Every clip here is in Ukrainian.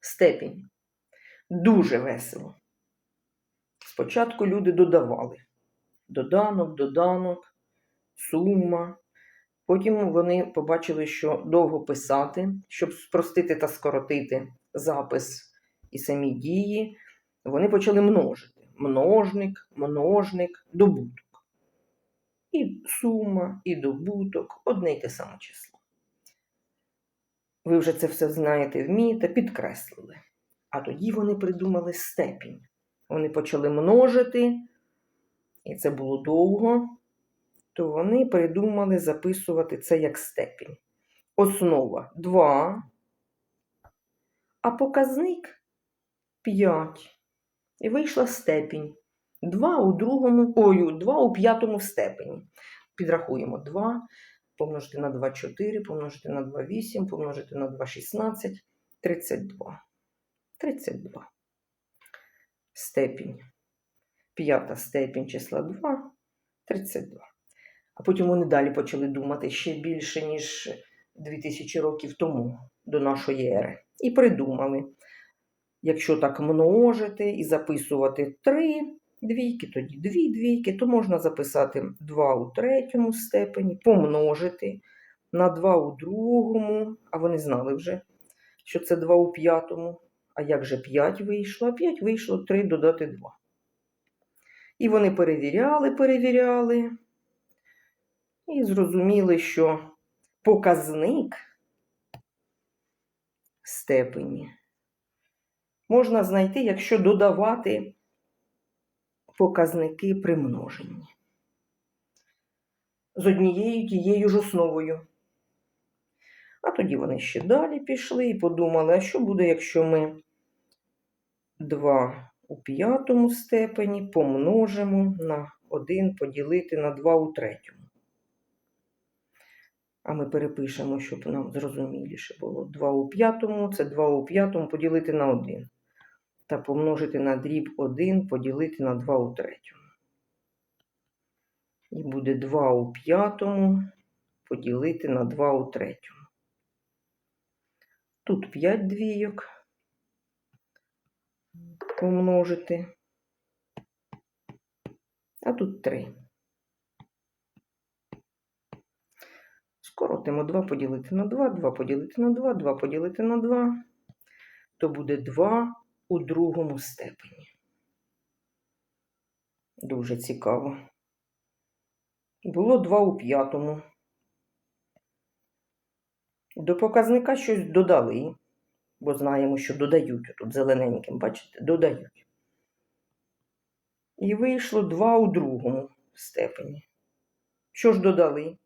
Степінь. Дуже весело. Спочатку люди додавали доданок, доданок, сума. Потім вони побачили, що довго писати, щоб спростити та скоротити запис і самі дії, вони почали множити. Множник, множник, добуток. І сума, і добуток одне й те саме число. Ви вже це все знаєте, вмієте, підкреслили. А тоді вони придумали степінь. Вони почали множити, і це було довго, то вони придумали записувати це як степінь. Основа 2, а показник 5. І вийшла степінь. 2 у другому, ой, 2 у п'ятому степені. Підрахуємо 2 помножити на 2 4, помножити на 2 8, помножити на 2 16, 32. 32. Степінь. П'ята степінь числа 2 32. А потім вони далі почали думати ще більше, ніж 2000 років тому до нашої ери. І придумали, якщо так множити і записувати 3 двійки, тоді 2 двійки, то можна записати 2 у третьому степені, помножити на 2 у другому, а вони знали вже, що це 2 у п'ятому. А як же 5 вийшло? А 5 вийшло 3 додати 2. І вони перевіряли, перевіряли. І зрозуміли, що показник степені можна знайти, якщо додавати показники при множенні. З однією тією ж основою. А тоді вони ще далі пішли і подумали, а що буде, якщо ми 2 у п'ятому степені помножимо на 1 поділити на 2 у третьому. А ми перепишемо, щоб нам зрозуміліше було. 2 у п'ятому це 2 у п'ятому поділити на 1. Та помножити на дріб 1 поділити на 2 у третьому. І буде 2 у п'ятому поділити на 2 у третьому. Тут 5 двійок помножити. А тут 3. Скоротимо 2 поділити на 2, 2 поділити на 2, 2 поділити на 2, то буде 2 у другому степені. Дуже цікаво. Було 2 у п'ятому. До показника щось додали, бо знаємо, що додають тут зелененьким, бачите, додають. І вийшло 2 у другому степені. Що ж додали?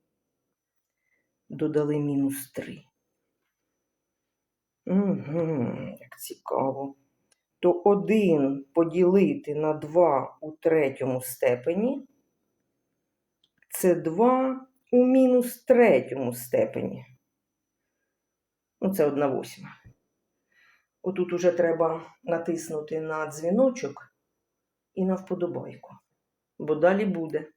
Додали мінус 3. Угу, як цікаво. То 1 поділити на 2 у третьому степені це 2 у мінус третьому степені. Ну, це 1 восьма. Отут уже треба натиснути на дзвіночок і на вподобайку, бо далі буде.